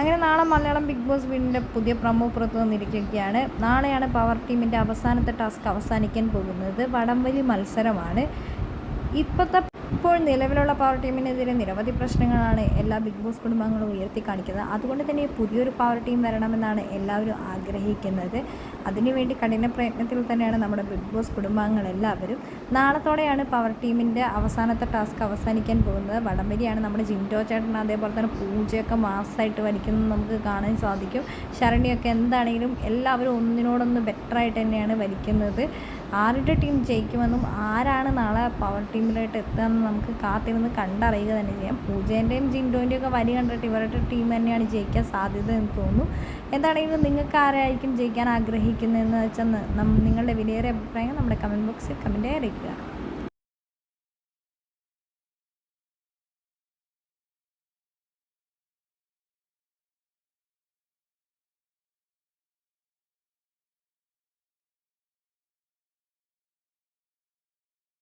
അങ്ങനെ നാളെ Malayalam big boss വീടിന്റെ പുതിയ പ്രമോ പുറത്തു വന്നിരിക്കുകയാണ്. നാളെയാണ് പവർ ടീമിന്റെ അവസാനത്തെ ടാസ്ക് അവസാനിക്കാൻ പോകുന്നത്. വടംവലി മത്സരമാണ്. ഇപ്പോഴത്തെ ഇപ്പോൾ നിലവിലുള്ള പവർ ടീമിനെതിരെ നിരവധി പ്രശ്നങ്ങളാണ് എല്ലാ ബിഗ് ബോസ് കുടുംബങ്ങളും ഉയർത്തി കാണിക്കുന്നത്. അതുകൊണ്ട് തന്നെ പുതിയൊരു പവർ ടീം വരണമെന്നാണ് എല്ലാവരും ആഗ്രഹിക്കുന്നത്. അതിനുവേണ്ടി കഠിന പ്രയത്നത്തിൽ തന്നെയാണ് നമ്മുടെ ബിഗ് ബോസ് കുടുംബാംഗങ്ങളെല്ലാവരും നാളത്തോടെയാണ് പവർ ടീമിന്റെ അവസാനത്തെ ടാസ്ക് അവസാനിക്കാൻ പോകുന്നത്. വടംവലിയാണ് നമ്മുടെ ജിൻഡോ ചേട്ടൻ അതേപോലെ തന്നെ പൂജയൊക്കെ മാസമായിട്ട് വലിക്കുന്നത് നമുക്ക് കാണാൻ സാധിക്കും. ശരണിയൊക്കെ എന്താണെങ്കിലും എല്ലാവരും ഒന്നിനോടൊന്ന് ബെറ്ററായിട്ട് തന്നെയാണ് വലിക്കുന്നത് ആരുടെ ടീം ജയിക്കുമെന്നും ആരാണ് പവർ ടീമിലായിട്ട് എത്തുകയെന്ന് നമുക്ക് കാത്തിരുന്ന് കണ്ടറിയുക തന്നെ ചെയ്യാം. പൂജേന്റെയും ജിൻഡോന്റെയും ഒക്കെ വരി കണ്ടിട്ട് ഇവരുടെ ടീം തന്നെയാണ് ജയിക്കാൻ സാധ്യത എന്ന് തോന്നുന്നു. എന്താണെങ്കിലും നിങ്ങൾക്ക് ആരായിരിക്കും ജയിക്കാൻ ആഗ്രഹിക്കുന്നതെന്ന് വെച്ചാൽ നിങ്ങളുടെ വിലയേറെ അഭിപ്രായങ്ങൾ നമ്മുടെ കമന്റ് ബോക്സിൽ കമന്റായി അറിയിക്കുക.